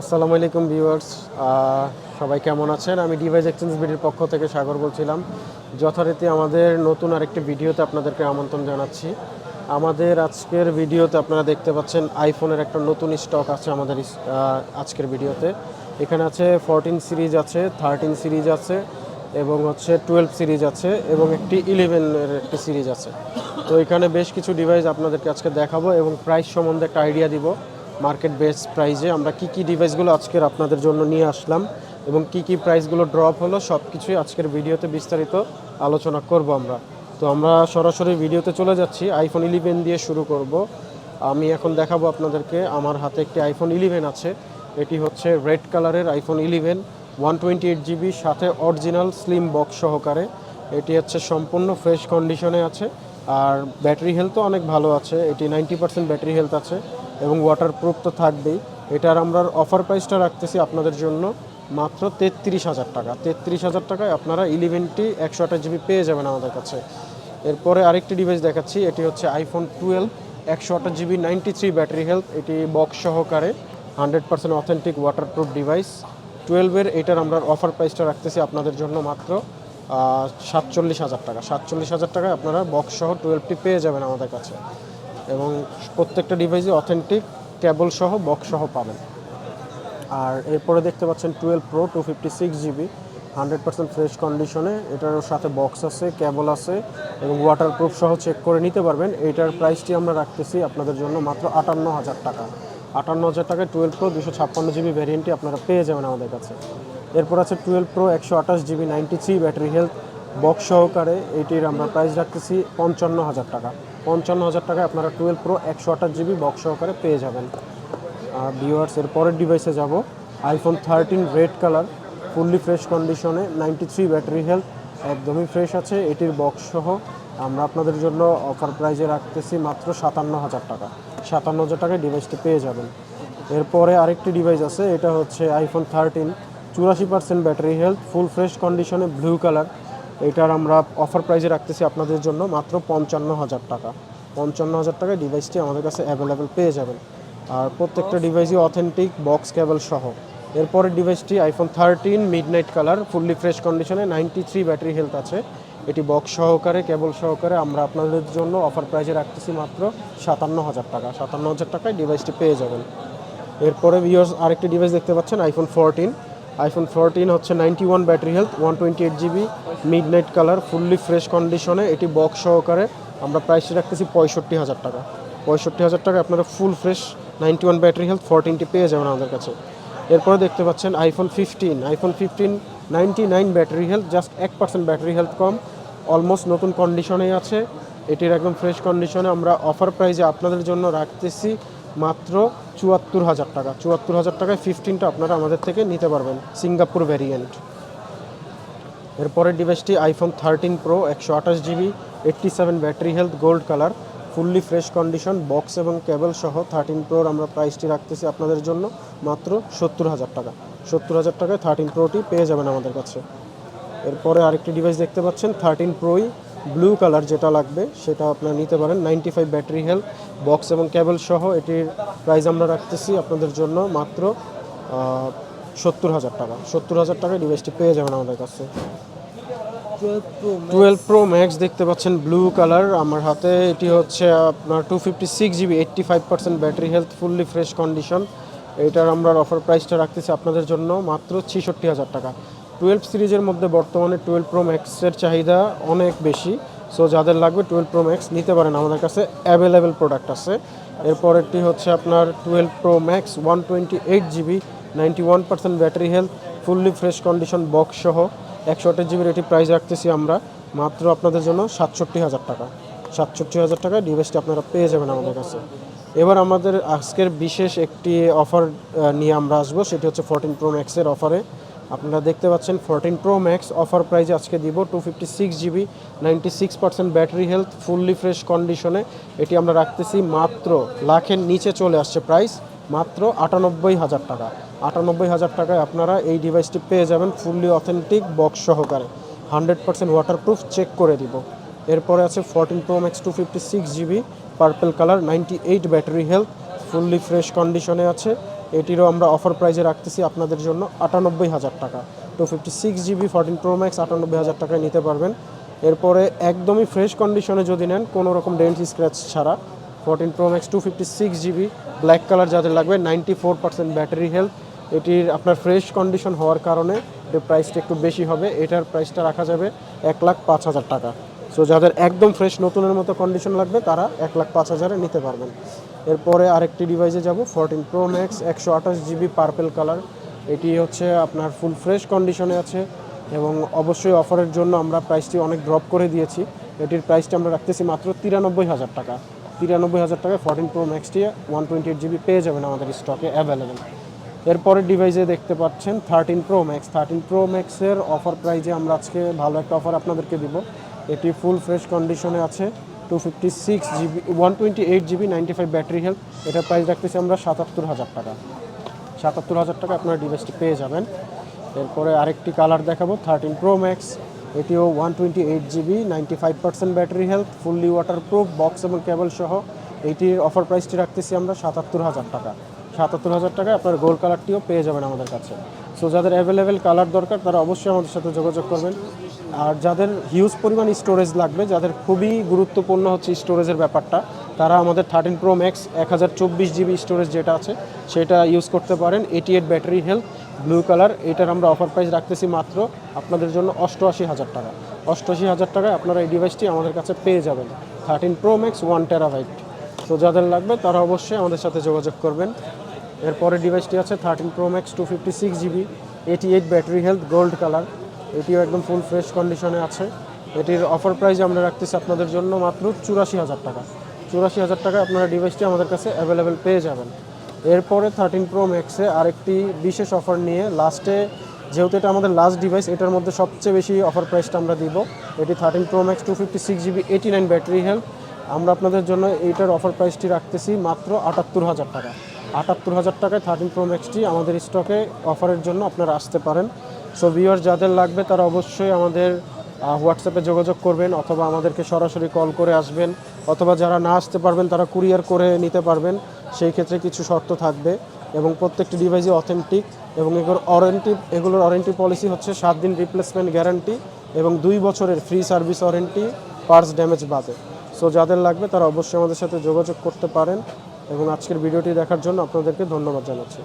আসসালামু আলাইকুম ভিউয়ার্স সবাই কেমন আছেন? আমি ডিভাইস এক্সচেঞ্জ বিডির পক্ষ থেকে সাগর বলছিলাম। যথারীতি আমাদের নতুন আরেকটি ভিডিওতে আপনাদেরকে আমন্ত্রণ জানাচ্ছি। আমাদের আজকের ভিডিওতে আপনারা দেখতে পাচ্ছেন আইফোনের একটা নতুন স্টক আছে আমাদের আজকের ভিডিওতে। এখানে আছে ফোরটিন সিরিজ আছে থার্টিন সিরিজ আছে, এবং হচ্ছে টুয়েলভ সিরিজ আছে, এবং একটি ইলেভেনের একটি সিরিজ আছে। তো এখানে বেশ কিছু ডিভাইস আপনাদেরকে আজকে দেখাবো এবং প্রাইস সম্বন্ধে একটা আইডিয়া দিব। মার্কেট বেস প্রাইজে আমরা কি কি ডিভাইসগুলো আজকের আপনাদের জন্য নিয়ে আসলাম এবং কি কি প্রাইসগুলো ড্রপ হলো সব কিছুই আজকের ভিডিওতে বিস্তারিত আলোচনা করব আমরা। তো আমরা সরাসরি ভিডিওতে চলে যাচ্ছি আইফোন ইলেভেন দিয়ে শুরু করব। আমি এখন দেখাবো আপনাদেরকে, আমার হাতে একটি আইফোন ইলেভেন আছে, এটি হচ্ছে রেড কালারের iPhone eleven one twenty eight GB সাথে অরিজিনাল স্লিম বক্স সহকারে। এটি হচ্ছে সম্পূর্ণ ফ্রেশ কন্ডিশনে আছে, আর ব্যাটারি হেলথও অনেক ভালো আছে, এটি নাইনটি পার্সেন্ট ব্যাটারি হেলথ আছে। এবং ওয়াটার প্রুফ তো থাকবেই। এটার আমরা অফার প্রাইসটা রাখতেছি আপনাদের জন্য মাত্র তেত্রিশ হাজার টাকা। তেত্রিশ হাজার টাকায় আপনারা ইলেভেনটি একশো আঠাশ জিবি পেয়ে যাবেন আমাদের কাছে। এরপরে আরেকটি ডিভাইস দেখাচ্ছি, এটি হচ্ছে আইফোন টুয়েলভ একশো আঠাশ GB ninety three battery health এটি বক্স সহকারে hundred percent authentic waterproof device টুয়েলভের এটার আমরা অফার প্রাইসটা রাখতেছি আপনাদের জন্য মাত্র সাতচল্লিশ হাজার টাকা। সাতচল্লিশ হাজার টাকায় আপনারা বক্স সহ টুয়েলভটি পেয়ে যাবেন আমাদের কাছে। এবং প্রত্যেকটা ডিভাইসে অথেন্টিক কেবল সহ বক্স সহ পাবেন। আর এরপরে দেখতে পাচ্ছেন twelve pro two fifty six GB hundred percent fresh কন্ডিশনে এটার সাথে বক্স আছে কেবল আছে এবং ওয়াটারপ্রুফ সহ চেক করে নিতে পারবেন। এইটার প্রাইসটি আমরা রাখতেছি আপনাদের জন্য মাত্র আটান্ন হাজার টাকা। আটান্ন হাজার টাকায় টুয়েলভ প্রো দুশো ছাপ্পান্ন জিবি ভ্যারিয়েন্টটি আপনারা পেয়ে যাবেন আমাদের কাছে। এরপর আছে টুয়েলভ প্রো একশো আঠাশ GB ninety three battery health box সহকারে এটির আমরা প্রাইস রাখতেছি পঞ্চান্ন হাজার টাকা। পঞ্চান্ন হাজার টাকায় আপনারা টুয়েলভ প্রো একশো আঠাশ জিবি বক্স সহকারে পেয়ে যাবেন। আর ভিউয়ার্স এর পরের ডিভাইসে যাব। IPhone thirteen red colour fully fresh কন্ডিশনে নাইনটি থ্রি ব্যাটারি হেলথ একদমই ফ্রেশ আছে। এটির বক্স সহ আমরা আপনাদের জন্য অফার প্রাইজে রাখতেছি মাত্র সাতান্ন হাজার টাকা। সাতান্ন হাজার টাকায় ডিভাইসটি পেয়ে যাবেন। এরপরে আরেকটি ডিভাইস আছে, এটা হচ্ছে আইফোন থার্টিন চুরাশি percent battery health full fresh কন্ডিশনে ব্লু কালার এটার আমরা অফার প্রাইজে রাখতেছি আপনাদের জন্য মাত্র পঞ্চান্ন হাজার টাকা। পঞ্চান্ন হাজার টাকায় ডিভাইসটি আমাদের কাছে অ্যাভেলেবেল পেয়ে যাবেন। আর প্রত্যেকটা ডিভাইসই অথেন্টিক বক্স কেবল সহ। এরপরের ডিভাইসটি iPhone thirteen midnight colour fully fresh কন্ডিশনে নাইনটি থ্রি ব্যাটারি হেলথ আছে। এটি বক্স সহকারে কেবল সহকারে আমরা আপনাদের জন্য অফার প্রাইজে রাখতেছি মাত্র সাতান্ন হাজার টাকা। সাতান্ন হাজার টাকায় ডিভাইসটি পেয়ে যাবেন। এরপরে ভিউয়ার্স আরেকটি ডিভাইস দেখতে পাচ্ছেন আইফোন ফোরটিন আইফোন ফোরটিন হচ্ছে ninety one battery health one twenty eight GB midnight colour fully fresh কন্ডিশনে এটি বক্স সহকারে আমরা প্রাইসটি রাখতেছি পঁয়ষট্টি হাজার টাকা। পঁয়ষট্টি হাজার টাকা আপনারা full fresh ninety one battery health ফোরটিনটি পেয়ে যাবেন আমাদের কাছে। এরপরে দেখতে পাচ্ছেন iPhone fifteen iPhone fifteen ninety nine battery health just এক পার্সেন্ট ব্যাটারি হেলথ কম অলমোস্ট নতুন কন্ডিশনেই আছে। এটির একদম ফ্রেশ কন্ডিশনে আমরা অফার প্রাইজে আপনাদের জন্য রাখতেছি মাত্র চুয়াত্তর হাজার টাকা। চুয়াত্তর হাজার টাকায় ফিফটিনটা আপনারা আমাদের থেকে নিতে পারবেন সিঙ্গাপুর ভ্যারিয়েন্ট এরপরের ডিভাইসটি আইফোন থার্টিন প্রো একশো আঠাশ GB eighty seven battery health gold colour fully fresh condition box এবং কেবল সহ থার্টিন প্রোর আমরা প্রাইসটি রাখতেছি আপনাদের জন্য মাত্র সত্তর হাজার টাকা। সত্তর হাজার টাকায় থার্টিন প্রোটি পেয়ে যাবেন আমাদের কাছে। এরপরে আরেকটি ডিভাইস দেখতে পাচ্ছেন থার্টিন প্রোই ব্লু কালার যেটা লাগবে, সেটা আপনারা নিতে পারেন। Ninety five battery health box এবং কেবল সহ এটির প্রাইস আমরা রাখতেছি আপনাদের জন্য মাত্র সত্তর হাজার টাকা। সত্তর হাজার টাকায় ডিভাইসটি পেয়ে যাবেন আমাদের কাছে। টুয়েলভ প্রো ম্যাক্স দেখতে পাচ্ছেন ব্লু কালার। আমার হাতে এটি হচ্ছে আপনার two fifty six GB eighty five percent battery health fully fresh condition এটার আমরা অফার প্রাইসটা রাখতেছি আপনাদের জন্য মাত্র ছেষট্টি হাজার টাকা। টুয়েলভ সিরিজের মধ্যে বর্তমানে টুয়েলভ প্রো ম্যাক্সের চাহিদা অনেক বেশি। সো যাদের লাগবে টুয়েলভ প্রো ম্যাক্স নিতে পারেন। আমাদের কাছে অ্যাভেলেবেল প্রোডাক্ট আছে। এরপর একটি হচ্ছে আপনার twelve pro max one twenty eight GB ninety one percent battery health fully fresh condition box সহ একশো আঠাশ জিবির এটি প্রাইস রাখতেছি আমরা মাত্র আপনাদের জন্য সাতষট্টি হাজার টাকা। সাতষট্টি হাজার টাকায় ডিভাইসটি আপনারা পেয়ে যাবেন আমাদের কাছে। এবার আমাদের আজকের বিশেষ একটি অফার নিয়ে আমরা আসব। সেটি হচ্ছে ফোরটিন প্রো ম্যাক্সের অফারে আপনারা দেখতে পাচ্ছেন ফোরটিন প্রো ম্যাক্স অফার প্রাইজে আজকে দিব two fifty six GB ninety six percent battery health fully fresh কন্ডিশনে এটি আমরা রাখতেছি মাত্র লাখের নিচে চলে আসছে প্রাইস মাত্র আটানব্বই হাজার টাকা। আটানব্বই হাজার টাকায় আপনারা এই ডিভাইসটি পেয়ে যাবেন ফুললি অথেন্টিক বক্স সহকারে। হান্ড্রেড পার্সেন্ট ওয়াটারপ্রুফ চেক করে দিব। এরপরে আছে fourteen pro max two fifty six GB purple colour ninety eight battery health fully fresh কন্ডিশনে আছে। এটিরও আমরা অফার প্রাইজে রাখতেছি আপনাদের জন্য আটানব্বই হাজার টাকা। Two fifty six GB fourteen pro max আটানব্বই হাজার টাকায় নিতে পারবেন। এরপরে একদমই ফ্রেশ কন্ডিশনে যদি নেন, কোনো রকম ডেন্ট স্ক্র্যাচ ছাড়া। Fourteen pro max two fifty six GB black colour যাদের লাগবে ninety four percent battery health এটির আপনার ফ্রেশ কন্ডিশন হওয়ার কারণে এটির প্রাইসটা একটু বেশি হবে। এটার প্রাইসটা রাখা যাবে এক লাখ পাঁচ হাজার টাকা। সো যাদের একদম ফ্রেশ নতুনের মতো কন্ডিশন লাগবে, তারা এক লাখ পাঁচ হাজারে নিতে পারবেন। এরপরে আরেকটি ডিভাইসে যাব ফোরটিন প্রো ম্যাক্স একশো আঠাশ জিবি পার্পেল কালার এটি হচ্ছে আপনার ফুল ফ্রেশ কন্ডিশনে আছে এবং অবশ্যই অফারের জন্য আমরা প্রাইসটি অনেক ড্রপ করে দিয়েছি। এটির প্রাইসটি আমরা রাখতেছি মাত্র তিরানব্বই হাজার টাকা। তিরানব্বই হাজার টাকায় ফোরটিন প্রো ম্যাক্সটি ওয়ান টোয়েন্টি এইট জিবি পেয়ে যাবেন আমাদের স্টকে অ্যাভেলেবেল এরপরের ডিভাইসে দেখতে পাচ্ছেন thirteen pro max thirteen pro ম্যাক্সের অফার প্রাইজে আমরা আজকে ভালো একটা অফার আপনাদেরকে দিব। এটি ফুল ফ্রেশ কন্ডিশনে আছে। Two fifty six GB one twenty eight GB ninety five battery health এটার প্রাইস রাখতেছি আমরা সাতাত্তর হাজার টাকা। সাতাত্তর হাজার টাকা আপনার ডিভাইসটি পেয়ে যাবেন। এরপরে আরেকটি কালার দেখাবো থার্টিন প্রো ম্যাক্স এটিও one twenty eight GB ninety five percent battery health fully waterproof box এবং কেবল সহ। এইটির অফার প্রাইসটি রাখতেছি আমরা সাতাত্তর হাজার টাকা। সাতাত্তর হাজার টাকায় আপনার গোল্ড কালারটিও পেয়ে যাবেন আমাদের কাছে। সো যাদের অ্যাভেলেবেল কালার দরকার, তারা অবশ্যই আমাদের সাথে যোগাযোগ করবেন। আর যাদের হিউজ পরিমাণ স্টোরেজ লাগবে, যাদের খুবই গুরুত্বপূর্ণ হচ্ছে স্টোরেজের ব্যাপারটা, তারা আমাদের থার্টিন প্রো ম্যাক্স এক হাজার চব্বিশ জিবি স্টোরেজ যেটা আছে, সেটা ইউজ করতে পারেন। এটি eight battery health blue colour এটার আমরা অফার প্রাইস রাখতেছি মাত্র আপনাদের জন্য অষ্টআশি হাজার টাকা। অষ্টআশি হাজার টাকায় আপনারা এই ডিভাইসটি আমাদের কাছে পেয়ে যাবেন। Thirteen pro max one terabyte তো যাদের লাগবে, তারা অবশ্যই আমাদের সাথে যোগাযোগ করবেন। এরপরে ডিভাইসটি আছে thirteen pro max two fifty six GB eighty eight battery health gold colour এটিও একদম ফুল ফ্রেশ কন্ডিশনে আছে। এটির অফার প্রাইস আমরা রাখতেছি আপনাদের জন্য মাত্র চুরাশি হাজার টাকা। চুরাশি হাজার টাকায় আপনারা ডিভাইসটি আমাদের কাছে অ্যাভেলেবেল পেয়ে যাবেন। এরপরে থার্টিন প্রো ম্যাক্সে আরেকটি বিশেষ অফার নিয়ে লাস্টে যেহেতু এটা আমাদের লাস্ট ডিভাইস এটার মধ্যে সবচেয়ে বেশি অফার প্রাইসটা আমরা দিব। এটি thirteen pro max two fifty six GB eighty nine battery health আমরা আপনাদের জন্য এইটার অফার প্রাইসটি রাখতেছি মাত্র আটাত্তর হাজার টাকা। আটাত্তর হাজার টাকায় থার্টিন প্রো ম্যাক্সটি আমাদের স্টকে অফারের জন্য আপনারা আসতে পারেন। সো ভিউয়ার যাদের লাগবে, তারা অবশ্যই আমাদের হোয়াটসঅ্যাপে যোগাযোগ করবেন অথবা আমাদেরকে সরাসরি কল করে আসবেন অথবা যারা না আসতে পারবেন, তারা কুরিয়ার করে নিতে পারবেন। সেই ক্ষেত্রে কিছু শর্ত থাকবে এবং প্রত্যেকটি ডিভাইসই অথেন্টিক এবং এগুলোর ওয়ারেন্টি এগুলোর ওয়ারেন্টি পলিসি হচ্ছে সাত দিন রিপ্লেসমেন্ট গ্যারান্টি এবং দুই বছরের free service warranty parts damage বাদে। সো যাদের লাগবে, তারা অবশ্যই আমাদের সাথে যোগাযোগ করতে পারেন এবং আজকের ভিডিওটি দেখার জন্য আপনাদেরকে ধন্যবাদ জানাচ্ছি।